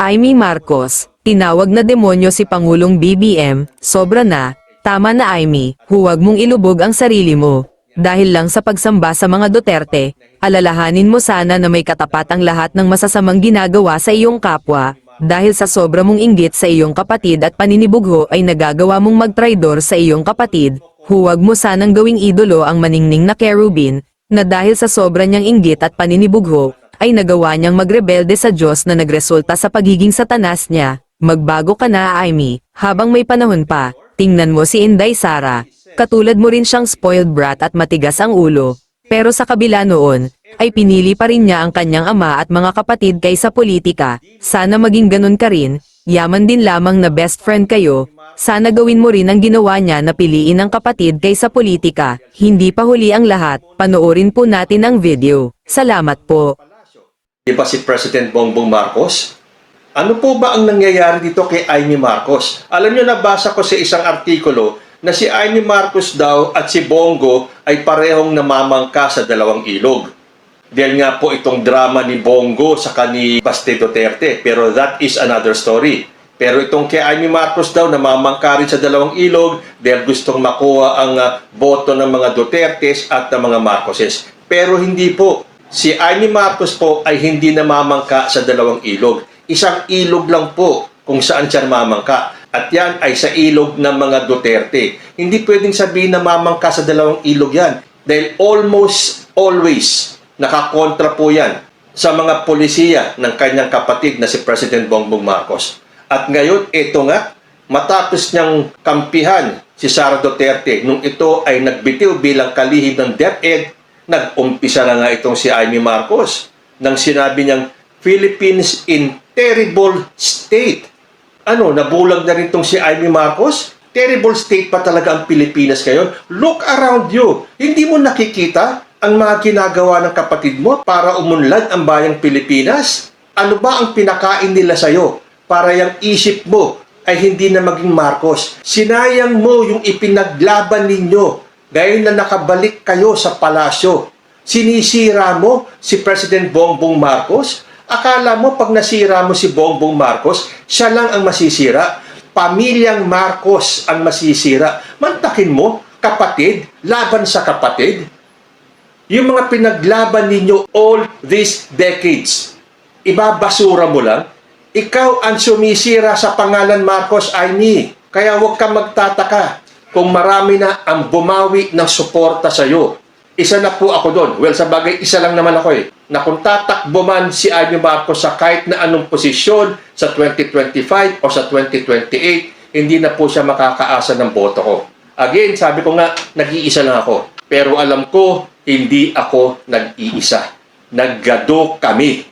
Amy Marcos, tinawag na demonyo si Pangulong BBM, sobra na, tama na Amy, huwag mong ilubog ang sarili mo. Dahil lang sa pagsamba sa mga Duterte, alalahanin mo sana na may katapat ang lahat ng masasamang ginagawa sa iyong kapwa, dahil sa sobra mong inggit sa iyong kapatid at paninibugho ay nagagawa mong magtraidor sa iyong kapatid, huwag mo sanang gawing idolo ang maningning na Kerubin, na dahil sa sobra niyang inggit at paninibugho, ay nagawa niyang magrebelde sa Diyos na nagresulta sa pagiging satanas niya. Magbago ka na, Amy, habang may panahon pa, tingnan mo si Inday Sara. Katulad mo rin siyang spoiled brat at matigas ang ulo. Pero sa kabila noon, ay pinili pa rin niya ang kanyang ama at mga kapatid kaysa politika. Sana maging ganun ka rin, yaman din lamang na best friend kayo, sana gawin mo rin ang ginawa niya na piliin ang kapatid kaysa politika. Hindi pa huli ang lahat, panoorin po natin ang video. Salamat po. Di ba si President Bongbong Marcos? Ano po ba ang nangyayari dito kay Amy Marcos? Alam niyo, nabasa ko sa isang artikulo na si Amy Marcos daw at si Bongo ay parehong namamangka sa dalawang ilog. Dahil nga po itong drama ni Bongo sa ni Baste Duterte. Pero that is another story. Pero itong kay Amy Marcos daw namamangka rin sa dalawang ilog dahil gustong makuha ang ah, boto ng mga Dutertes at ng mga Marcoses. Pero hindi po. Si Amy Marcos po ay hindi namamangka sa dalawang ilog. Isang ilog lang po kung saan siya namamangka. At yan ay sa ilog ng mga Duterte. Hindi pwedeng sabihin na mamangka sa dalawang ilog yan. Dahil almost always nakakontra po yan sa mga polisiya ng kanyang kapatid na si President Bongbong Marcos. At ngayon, ito nga, matapos niyang kampihan si Sara Duterte nung ito ay nagbitiw bilang kalihim ng DepEd, nag-umpisa na nga itong si Amy Marcos nang sinabi niyang Philippines in terrible state. Ano, nabulag na rin itong si Amy Marcos? Terrible state pa talaga ang Pilipinas ngayon? Look around you. Hindi mo nakikita ang mga ginagawa ng kapatid mo para umunlad ang bayang Pilipinas? Ano ba ang pinakain nila sa'yo para yung isip mo ay hindi na maging Marcos? Sinayang mo yung ipinaglaban ninyo ngayon na nakabalik kayo sa palasyo. Sinisira mo si President Bongbong Marcos? Akala mo pag nasira mo si Bongbong Marcos, siya lang ang masisira? Pamilyang Marcos ang masisira. Mantakin mo, kapatid, laban sa kapatid. Yung mga pinaglaban ninyo all these decades, ibabasura mo lang, ikaw ang sumisira sa pangalan Marcos Aimee. Kaya huwag kang magtataka kung marami na ang bumawi ng suporta sa iyo. Isa na po ako doon. Well, sa bagay, isa lang naman ako eh. Na kung tatakbo man si Amy Marcos sa kahit na anong posisyon sa 2025 o sa 2028, hindi na po siya makakaasa ng boto ko. Again, sabi ko nga, nag-iisa lang ako. Pero alam ko, hindi ako nag-iisa. Naggado kami.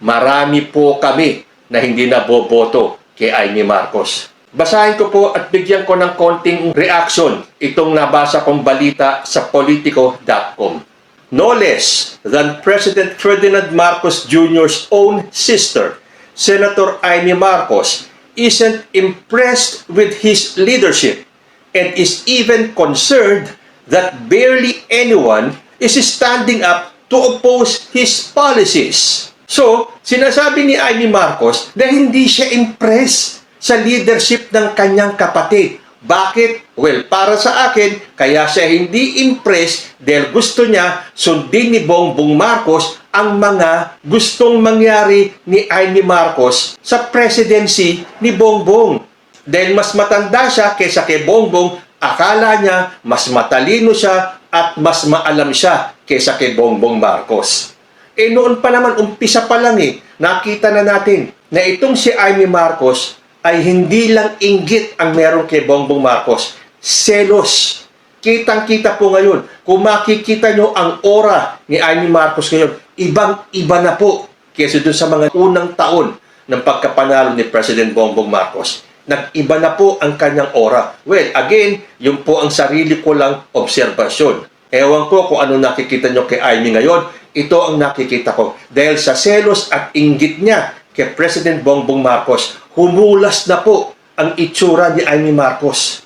Marami po kami na hindi na boboto kay Amy Marcos. Basahin ko po at bigyan ko ng konting reaction itong nabasa kong balita sa politico.com. No less than President Ferdinand Marcos Jr.'s own sister, Senator Amy Marcos, isn't impressed with his leadership and is even concerned that barely anyone is standing up to oppose his policies. So, sinasabi ni Amy Marcos na hindi siya impressed sa leadership ng kanyang kapatid. Bakit? Well, para sa akin, kaya siya hindi impressed dahil gusto niya sundin ni Bongbong Marcos ang mga gustong mangyari ni Amy Marcos sa presidency ni Bongbong. Dahil mas matanda siya kaysa kay Bongbong, akala niya mas matalino siya at mas maalam siya kaysa kay Bongbong Marcos. Eh noon pa naman, umpisa pa lang eh, nakita na natin na itong si Amy Marcos ay hindi lang inggit ang meron kay Bongbong Marcos. Selos. Kitang-kita po ngayon. Kung makikita nyo ang aura ni Amy Marcos ngayon, ibang-iba na po kaysa dun sa mga unang taon ng pagkapanalo ni President Bongbong Marcos. Nag-iba na po ang kanyang aura. Well, again, yun po ang sarili ko lang obserbasyon. Ewan ko kung ano nakikita nyo kay Amy ngayon. Ito ang nakikita ko. Dahil sa selos at inggit niya kay President Bongbong Marcos, humulas na po ang itsura ni Amy Marcos.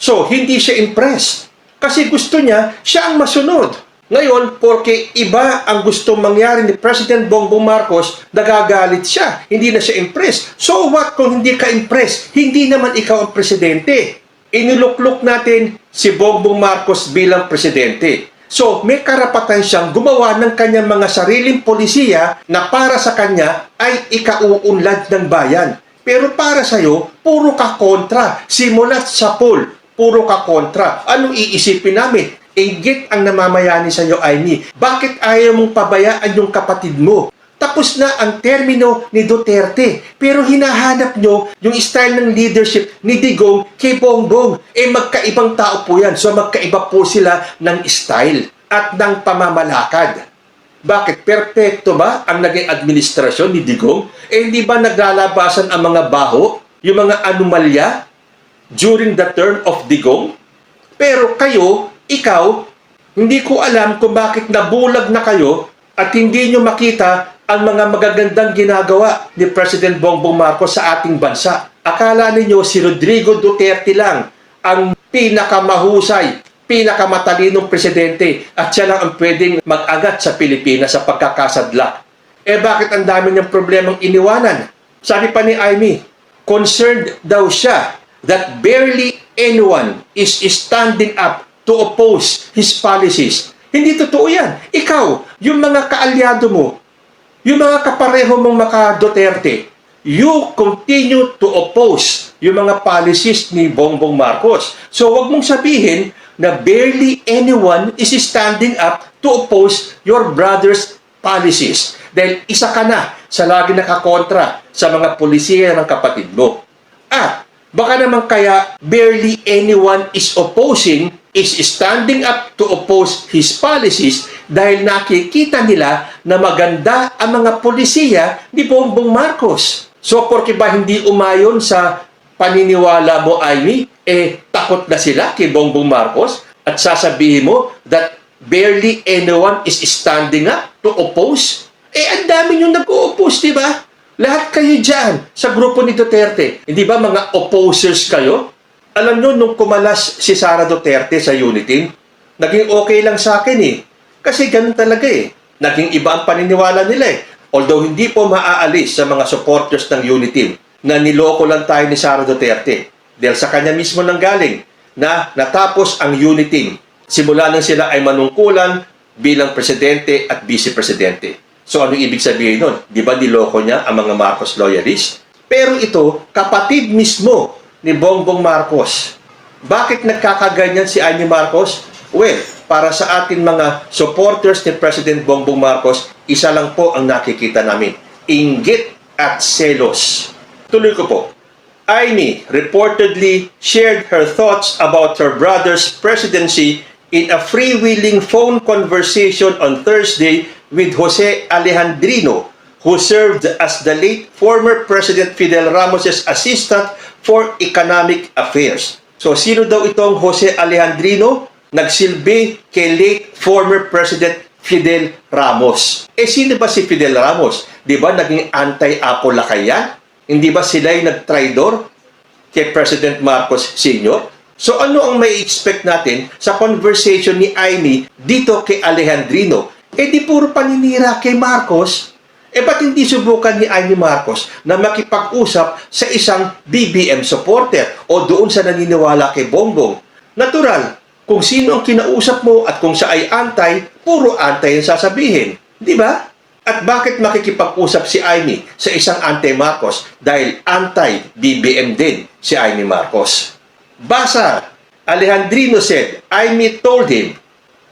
So, hindi siya impressed. Kasi gusto niya, siya ang masunod. Ngayon, porque iba ang gustong mangyari ni President Bongbong Marcos, nagagalit siya. Hindi na siya impressed. So what kung hindi ka impressed? Hindi naman ikaw ang presidente. Inilukluk natin si Bongbong Marcos bilang presidente. So, may karapatan siyang gumawa ng kanyang mga sariling polisiya na para sa kanya ay ikauunlad ng bayan. Pero para sa'yo, puro ka kontra. Simulat sa poll, puro ka kontra. Anong iisipin namin? Inggit ang namamayani sa iyo, Aimee. Bakit ayaw mong pabayaan yung kapatid mo? Tapos na ang termino ni Duterte. Pero hinahanap nyo yung style ng leadership ni Digong kay Bongbong. Eh magkaibang tao po yan. So magkaiba po sila ng style at ng pamamalakad. Bakit? Perpekto ba ang naging administrasyon ni Digong? Eh hindi ba naglalabasan ang mga baho? Yung mga anomalya during the term of Digong? Pero kayo, ikaw, hindi ko alam kung bakit nabulag na kayo at hindi nyo makita ang mga magagandang ginagawa ni President Bongbong Marcos sa ating bansa. Akala ninyo si Rodrigo Duterte lang ang pinakamahusay, pinakamatalinong presidente at siya lang ang pwedeng mag-agat sa Pilipinas sa pagkakasadlak. Eh bakit ang dami niyang problemang iniwanan? Sabi pa ni Amy, concerned daw siya that barely anyone is standing up to oppose his policies. Hindi totoo yan. Ikaw, yung mga kaalyado mo, yung mga kapareho mong maka Duterte, you continue to oppose yung mga policies ni Bongbong Marcos. So wag mong sabihin na barely anyone is standing up to oppose your brother's policies. Dahil isa ka na sa lagi nakakontra sa mga polisiya ng kapatid mo. At baka naman kaya barely anyone is opposing is standing up to oppose his policies dahil nakikita nila na maganda ang mga polisiya ni Bongbong Marcos. So, porke ba hindi umayon sa paniniwala mo, Amy, eh, takot na sila kay Bongbong Marcos at sasabihin mo that barely anyone is standing up to oppose? Eh, ang dami yung nag-o-oppose, di ba? Lahat kayo dyan sa grupo ni Duterte. Hindi ba mga opposers kayo? Alam nyo, nung kumalas si Sara Duterte sa Unitin, naging okay lang sa akin eh. Kasi ganun talaga eh. Naging iba ang paniniwala nila eh. Although hindi po maaalis sa mga supporters ng Unitin na niloko lang tayo ni Sara Duterte. Dahil sa kanya mismo nang galing na natapos ang Unitin. Simula nang sila ay manungkulan bilang presidente at vice-presidente. So ano ibig sabihin nun? Di ba niloko niya ang mga Marcos loyalist? Pero ito, kapatid mismo ni Bongbong Marcos. Bakit nagkakaganyan si Amy Marcos? Well, para sa atin mga supporters ni President Bongbong Marcos, isa lang po ang nakikita namin. Inggit at selos. Tuloy ko po. Amy reportedly shared her thoughts about her brother's presidency in a freewheeling phone conversation on Thursday with Jose Alejandrino, who served as the late former President Fidel Ramos's assistant for economic affairs. So sino daw itong Jose Alejandrino? Nagsilbi kay late former President Fidel Ramos. Eh sino ba si Fidel Ramos? Di ba naging anti-Apo Lakayan? Hindi ba sila'y nag-tridor kay President Marcos Sr.? So ano ang may expect natin sa conversation ni Amy dito kay Alejandrino? Eh di puro paninira kay Marcos. Eh ba't hindi subukan ni Amy Marcos na makipag-usap sa isang BBM supporter o doon sa naniniwala kay Bongbong? Natural, kung sino ang kinausap mo at kung siya ay antay, puro antay ang sasabihin. Di ba? At bakit makikipag-usap si Amy sa isang anti-Marcos? Dahil anti-BBM din si Amy Marcos. Basa, Alejandrino said, Amy told him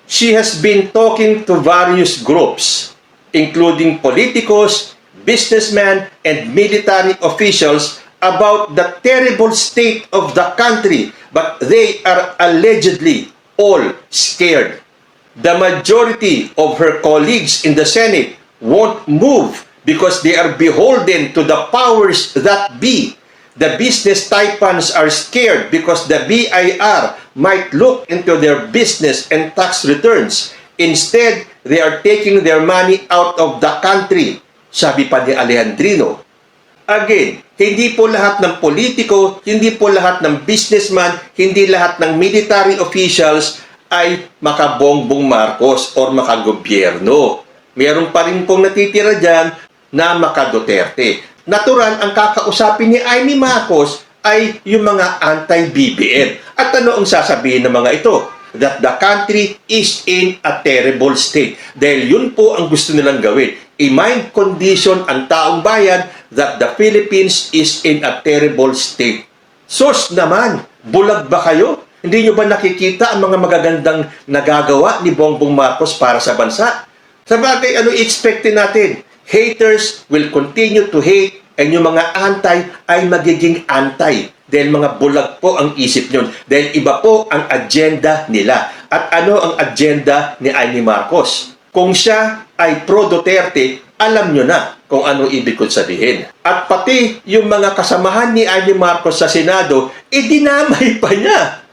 she has been talking to various groups, including politicos, businessmen, and military officials about the terrible state of the country, but they are allegedly all scared. The majority of her colleagues in the Senate won't move because they are beholden to the powers that be. The business tycoons are scared because the BIR might look into their business and tax returns. Instead, they are taking their money out of the country, sabi pa ni Alejandrino. Again, hindi po lahat ng politiko, hindi po lahat ng businessman, hindi lahat ng military officials ay makabongbong Marcos or makagobyerno. Meron pa rin pong natitira dyan na makaduterte. Natural, ang kakausapin ni Amy Marcos ay yung mga anti-BBM. At ano ang sasabihin ng mga ito? That the country is in a terrible state. Dahil yun po ang gusto nilang gawin. I-mind condition ang taong bayan that the Philippines is in a terrible state. Sos naman, bulag ba kayo? Hindi nyo ba nakikita ang mga magagandang nagagawa ni Bongbong Marcos para sa bansa? Sa bagay, ano i-expect natin? Haters will continue to hate and yung mga anti ay magiging anti. Dahil mga bulag po ang isip nyo. Dahil iba po ang agenda nila. At ano ang agenda ni Amy Marcos? Kung siya ay pro-Duterte, alam nyo na kung ano ibig kong sabihin. At pati yung mga kasamahan ni Amy Marcos sa Senado, idinamay pa niya.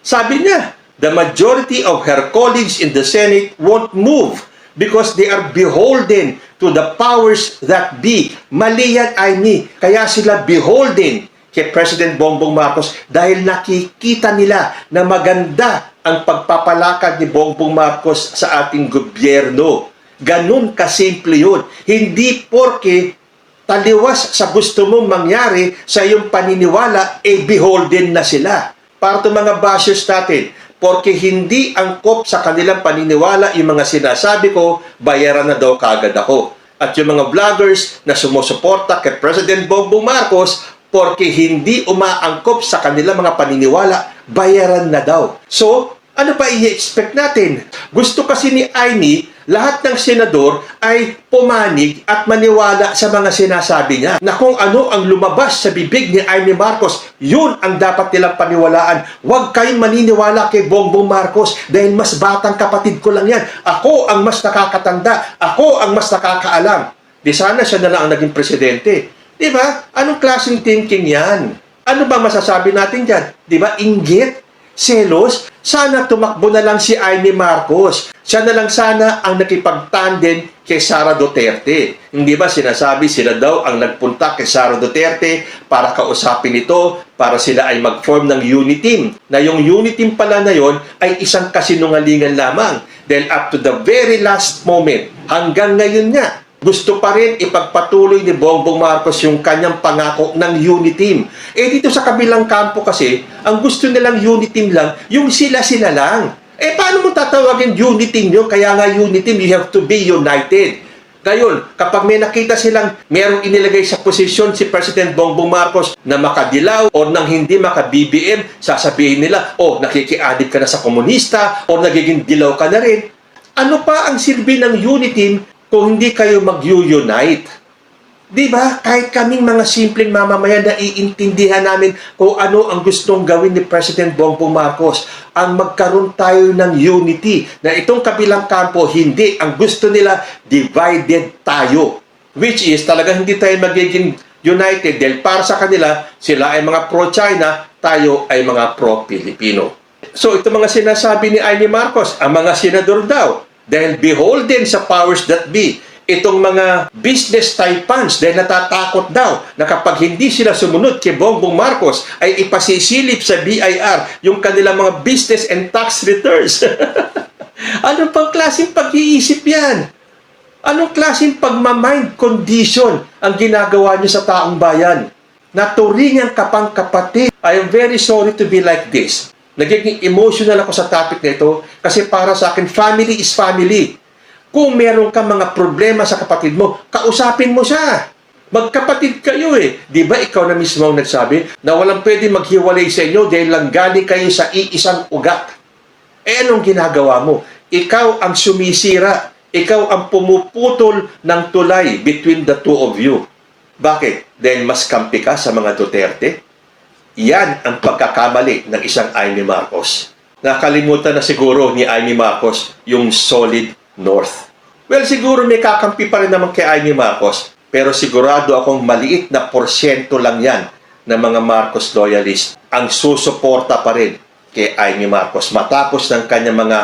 Sabi niya, the majority of her colleagues in the Senate won't move because they are beholden to the powers that be. Mali yan, Amy. Kaya sila beholden kay President Bongbong Marcos dahil nakikita nila na maganda ang pagpapalakad ni Bongbong Marcos sa ating gobyerno. Ganun kasimple yun. Hindi porke taliwas sa gusto mong mangyari sa iyong paniniwala, eh beholden na sila. Para mga bashers natin, porque hindi angkop sa kanilang paniniwala yung mga sinasabi ko, bayaran na daw kagad ako. At yung mga vloggers na sumusuporta kay President Bongbong Marcos, porque hindi umaangkop sa kanilang mga paniniwala, bayaran na daw. So, ano pa i-expect natin? Gusto kasi ni Amy, lahat ng senador ay pumanig at maniwala sa mga sinasabi niya na kung ano ang lumabas sa bibig ni Amy Marcos, yun ang dapat nilang paniwalaan. Huwag kayong maniniwala kay Bongbong Marcos dahil mas batang kapatid ko lang yan. Ako ang mas nakakatanda. Ako ang mas nakakaalam. Di sana siya na lang ang naging presidente. Di ba? Anong klaseng thinking yan? Ano ba masasabi natin dyan? Di ba? Inggit? Selos? Sana tumakbo na lang si Amy Marcos. Siya na lang sana ang nakipagtanden kay Sara Duterte. Hindi ba sinasabi sila daw ang nagpunta kay Sara Duterte para kausapin ito, para sila ay mag-form ng unity team. Na yung unity team pala na yon ay isang kasinungalingan lamang. Then up to the very last moment, hanggang ngayon nga, gusto pa rin ipagpatuloy ni Bongbong Marcos yung kanyang pangako ng unity team. Eh dito sa kabilang kampo kasi, ang gusto nilang unity team lang, yung sila-sila lang. Eh paano mo tatawagin unity team yun? Kaya nga unity team, you have to be united. Ngayon, kapag may nakita silang merong inilagay sa posisyon si President Bongbong Marcos na makadilaw o nang hindi maka-BBM, sasabihin nila, oh, nakikiadik ka na sa komunista o nagiging dilaw ka na rin. Ano pa ang silbi ng unity team kung hindi kayo mag-unite. Di ba? Kahit kaming mga simpleng mamamayan na iintindihan namin kung ano ang gustong gawin ni President Bongbong Marcos. Ang magkaroon tayo ng unity na itong kabilang kampo, hindi. Ang gusto nila, divided tayo. Which is, talaga hindi tayo magiging united dahil para sa kanila, sila ay mga pro-China, tayo ay mga pro-Pilipino. So, ito mga sinasabi ni Amy Marcos, ang mga senador daw, dahil beholden sa powers that be, itong mga business typans dahil natatakot daw na kapag hindi sila sumunod kay Bongbong Marcos ay ipasisilip sa BIR yung kanilang mga business and tax returns. Anong pang klaseng pag-iisip yan? Anong klaseng pagmamind condition ang ginagawa niyo sa taong bayan? Naturingan ka pang kapatid. I am very sorry to be like this. Nagiging emotional ako sa topic na ito kasi para sa akin, family is family. Kung meron ka mga problema sa kapatid mo, kausapin mo siya. Magkapatid kayo eh. Di ba ikaw na mismo ang nagsabi na walang pwede maghiwalay sa inyo dahil lang galing kayo sa iisang ugat? Eh anong ginagawa mo? Ikaw ang sumisira. Ikaw ang pumuputol ng tulay between the two of you. Bakit? Dahil mas kampi ka sa mga Duterte? Yan ang pagkakamali ng isang Amy Marcos. Nakalimutan na siguro ni Amy Marcos yung solid north. Well, siguro may kakampi pa rin naman kay Amy Marcos, pero sigurado akong maliit na porsyento lang yan ng mga Marcos loyalist ang susuporta pa rin kay Amy Marcos matapos ng kanyang mga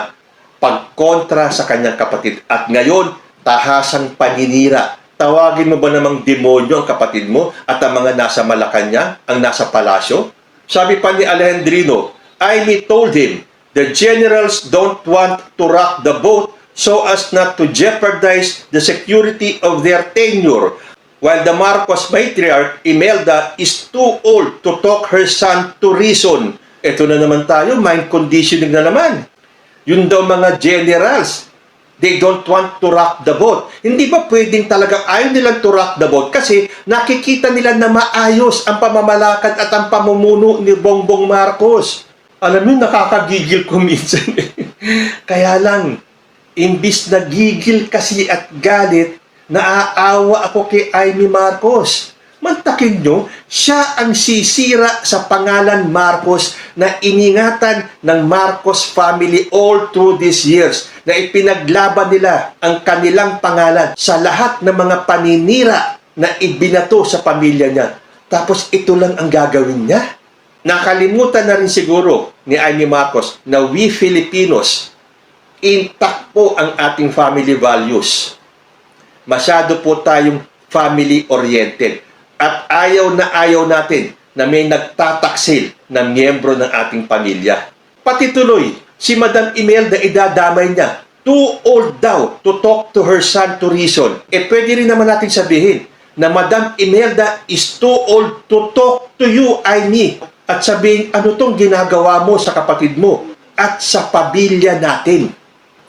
pagkontra sa kanyang kapatid. At ngayon, tahasang paninira Tawagin mo ba namang demonyo ang kapatid mo at ang mga nasa Malacanang, ang nasa palasyo? Sabi pa ni Alejandrino, Amy told him The generals don't want to rock the boat so as not to jeopardize the security of their tenure. While the Marcos matriarch, Imelda, is too old to talk her son to reason. Ito na naman tayo, mind conditioning na naman. Yun daw mga generals, they don't want to rock the boat. Hindi ba pwedeng talagang ayaw nilang to rock the boat kasi nakikita nila na maayos ang pamamalakad at ang pamumuno ni Bongbong Marcos. Alam mo, nakakagigil ko minsan. eh. Kaya lang, imbis na gigil kasi at galit, naaawa ako kay Amy Marcos. Mantakin nyo, siya ang sisira sa pangalan Marcos na iningatan ng Marcos family all through these years na ipinaglaban nila ang kanilang pangalan sa lahat ng mga paninira na ibinato sa pamilya niya. Tapos ito lang ang gagawin niya. Nakalimutan na rin siguro ni Amy Marcos na we Filipinos, intact po ang ating family values masyado po tayong family-oriented. At ayaw na ayaw natin na may nagtataksil na miyembro ng ating pamilya. Pati tuloy, si Madam Imelda idadamay niya. Too old daw to talk to her son to reason. Eh pwede rin naman natin sabihin na Madam Imelda is too old to talk to you, I me. At sabihin, ano tong ginagawa mo sa kapatid mo at sa pamilya natin.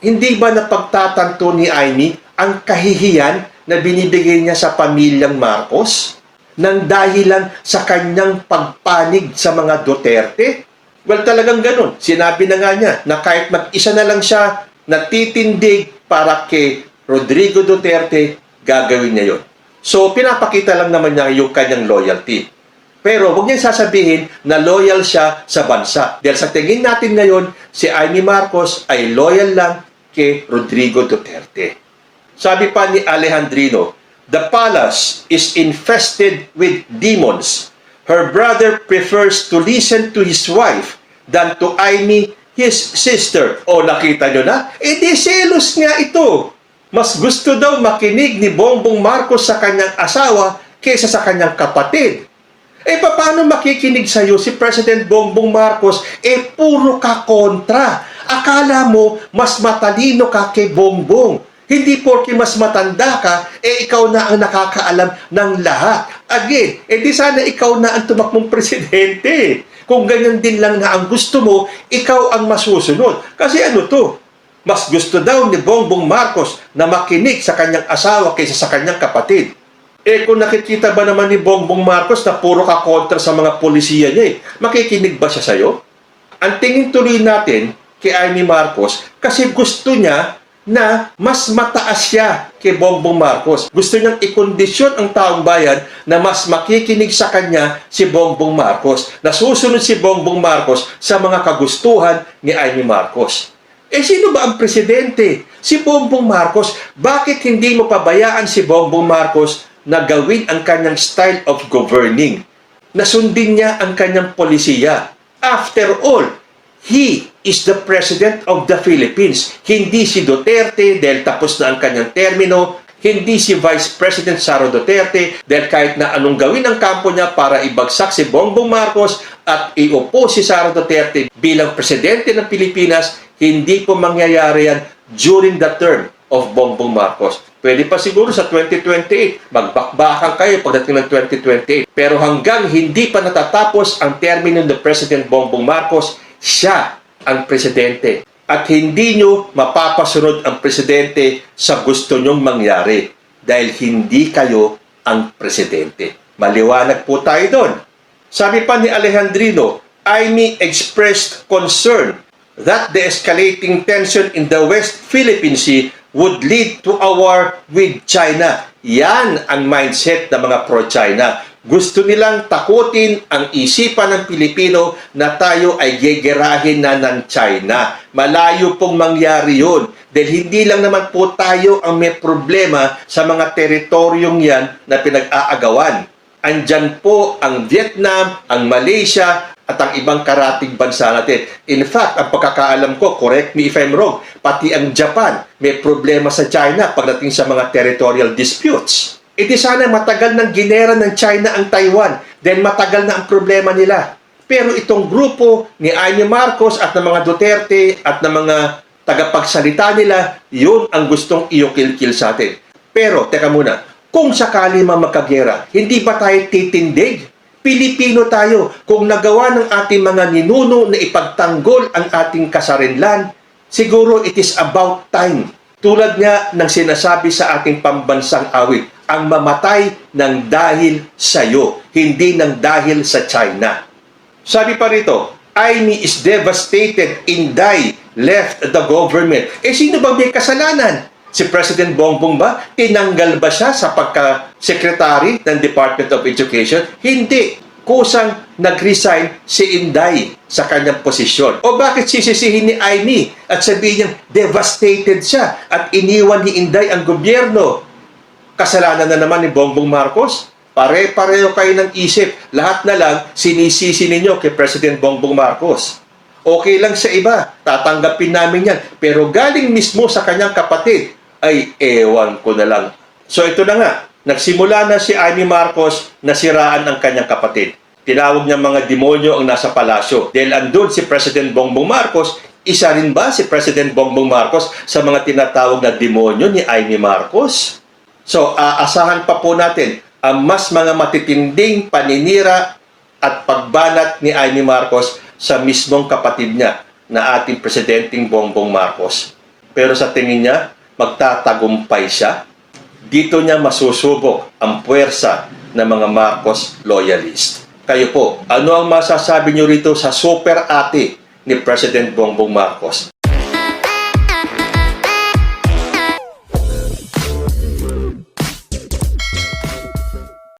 Hindi ba napagtatanto ni Amy ang kahihiyan na binibigay niya sa pamilyang Marcos? Nang dahilan sa kanyang pagpanig sa mga Duterte? Well, talagang ganun. Sinabi na nga niya na kahit mag-isa na lang siya natitindig para kay Rodrigo Duterte, gagawin niya yon. So, pinapakita lang naman niya yung kanyang loyalty. Pero huwag niyang sasabihin na loyal siya sa bansa. Dahil sa tingin natin ngayon, si Amy Marcos ay loyal lang kay Rodrigo Duterte. Sabi pa ni Alejandrino, The palace is infested with demons. Her brother prefers to listen to his wife than to Amy, his sister. O nakita nyo na? E di selos nga ito. Mas gusto daw makinig ni Bongbong Marcos sa kanyang asawa kaysa sa kanyang kapatid. Eh, paano makikinig sa iyo si President Bongbong Marcos? Eh, puro ka kontra. Akala mo, mas matalino ka kay Bongbong. Hindi porke mas matanda ka, eh ikaw na ang nakakaalam ng lahat. Again, eh di sana ikaw na ang tumakbong presidente. Kung ganyan din lang na ang gusto mo, ikaw ang masusunod. Kasi ano to? Mas gusto daw ni Bongbong Marcos na makinig sa kanyang asawa kaysa sa kanyang kapatid. Eh kung nakikita ba naman ni Bongbong Marcos na puro ka kontra sa mga polisiya niya eh, makikinig ba siya sa'yo? Ang tingin tuloy natin kay Amy Marcos kasi gusto niya na mas mataas siya kay Bongbong Marcos. Gusto niyang ikondisyon ang taong bayan na mas makikinig sa kanya si Bongbong Marcos. Nasusunod si Bongbong Marcos sa mga kagustuhan ni Amy Marcos. Eh sino ba ang presidente? Si Bongbong Marcos. Bakit hindi mo pabayaan si Bongbong Marcos na gawin ang kanyang style of governing? Nasundin niya ang kanyang polisiya. After all, he is the President of the Philippines. Hindi si Duterte dahil tapos na ang kanyang termino. Hindi si Vice President Sara Duterte dahil kahit na anong gawin ang kampo niya para ibagsak si Bongbong Marcos at iupo si Sara Duterte bilang Presidente ng Pilipinas, hindi po mangyayari yan during the term of Bongbong Marcos. Pwede pa siguro sa 2028, magbakbakan kayo pagdating ng 2028. Pero hanggang hindi pa natatapos ang termino ni President Bongbong Marcos, siya ang presidente. At hindi nyo mapapasunod ang presidente sa gusto nyong mangyari dahil hindi kayo ang presidente. Maliwanag po tayo doon. Sabi pa ni Alejandrino, Amy expressed concern that the escalating tension in the West Philippine Sea would lead to a war with China. Yan ang mindset ng mga pro-China. Gusto nilang takutin ang isipan ng Pilipino na tayo ay gegerahin na ng China. Malayo pong mangyari yun. Dahil hindi lang naman po tayo ang may problema sa mga teritoryong yan na pinag-aagawan. Andyan po ang Vietnam, ang Malaysia, at ang ibang karating bansa natin. In fact, ang pagkakaalam ko, correct me if I'm wrong, pati ang Japan may problema sa China pagdating sa mga territorial disputes. E di sana matagal ng ginera ng China ang Taiwan, then matagal na ang problema nila. Pero itong grupo ni Amy Marcos at ng mga Duterte at ng mga tagapagsalita nila, yun ang gustong iyukil-kil sa atin. Pero, teka muna, kung sakali man magkagera, hindi ba tayo titindig? Pilipino tayo. Kung nagawa ng ating mga ninuno na ipagtanggol ang ating kasarinlan, siguro it is about time. Tulad nga ng sinasabi sa ating pambansang awit, ang mamatay ng dahil sa'yo, hindi ng dahil sa China. Sabi pa rito, Aimee is devastated, Inday left the government. Eh sino bang may kasalanan? Si President Bongbong ba? Tinanggal ba siya sa pagka-secretary ng Department of Education? Hindi. Kusang nag-resign si Inday sa kanyang posisyon. O bakit sisisihin ni Aimee at sabihin niyang devastated siya at iniwan ni Inday ang gobyerno? Kasalanan na naman ni Bongbong Marcos? Pare-pareho kayo ng isip. Lahat na lang sinisisi ninyo kay President Bongbong Marcos. Okay lang sa iba, tatanggapin namin yan. Pero galing mismo sa kanyang kapatid, ay ewan ko na lang. So ito na nga, nagsimula na si Amy Marcos na siraan ang kanyang kapatid. Tinawag niya mga demonyo ang nasa palasyo. Dahil andun si President Bongbong Marcos, isa rin ba si President Bongbong Marcos sa mga tinatawag na demonyo ni Amy Marcos? So, aasahan pa po natin ang mas mga matitinding paninira at pagbanat ni Amy Marcos sa mismong kapatid niya na ating presidenteng Bongbong Marcos. Pero sa tingin niya, magtatagumpay siya. Dito niya masusubok ang puwersa ng mga Marcos loyalist. Kayo po, ano ang masasabi niyo rito sa super ate ni President Bongbong Marcos?